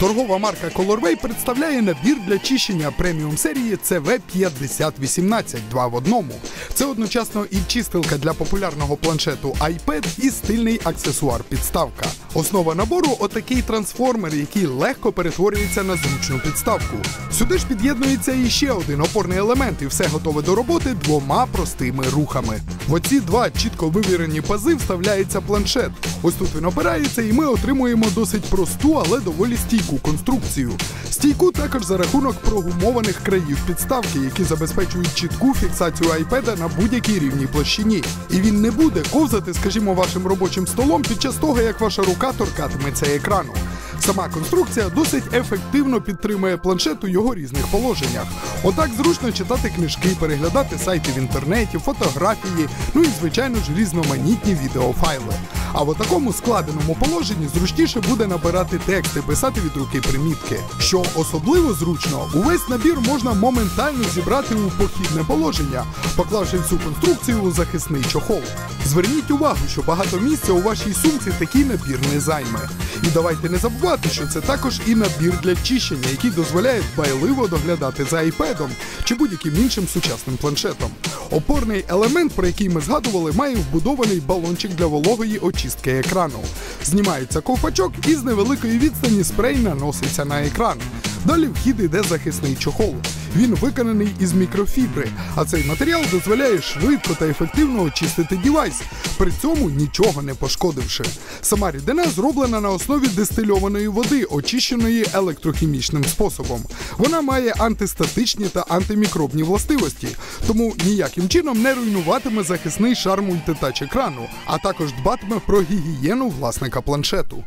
Торгова марка Colorway представляє набір для чищення преміум серії CV5018 2 в одному. Це одночасно і чистилка для популярного планшету iPad і стильний аксесуар підставка. Основа набору отакий трансформер, який легко перетворюється на зручну підставку. Сюди ж під'єднується і ще один опорний елемент, і все готове до роботи двома простими рухами. В оці два чітко вивірені пази вставляється планшет. Ось тут він опирається, і ми отримуємо досить просту, але доволі стійку конструкцію. Стійку також за рахунок прогумованих країв підставки, які забезпечують чітку фіксацію айпеда на будь-якій рівній площині. І він не буде ковзати, скажімо, вашим робочим столом під час того, як ваша рука торкатиметься екрану. Сама конструкція досить ефективно підтримує планшет у його різних положеннях. Отак зручно читати книжки, переглядати сайти в інтернеті, фотографії, ну і звичайно ж різноманітні відеофайли. А в такому складеному положенні зручніше буде набирати тексти, писати від руки примітки. Що особливо зручно, увесь набір можна моментально зібрати у похідне положення, поклавши всю конструкцію у захисний чохол. Зверніть увагу, що багато місця у вашій сумці такий набір не займе. І давайте не забувати, що це також і набір для чищення, який дозволяє байливо доглядати за айпедом чи будь-яким іншим сучасним планшетом. Опорний елемент, про який ми згадували, має вбудований балончик для вологої очистки екрану. Знімається ковпачок і з невеликої відстані спрей наноситься на екран. Далі вхід іде захисний чохол. Він виконаний із мікрофібри, а цей матеріал дозволяє швидко та ефективно очистити дівайс, при цьому нічого не пошкодивши. Сама рідина зроблена на основі дистильованої води, очищеної електрохімічним способом. Вона має антистатичні та антимікробні властивості, тому ніяким чином не руйнуватиме захисний шар мультитач екрану, а також дбатиме про гігієну власника планшету.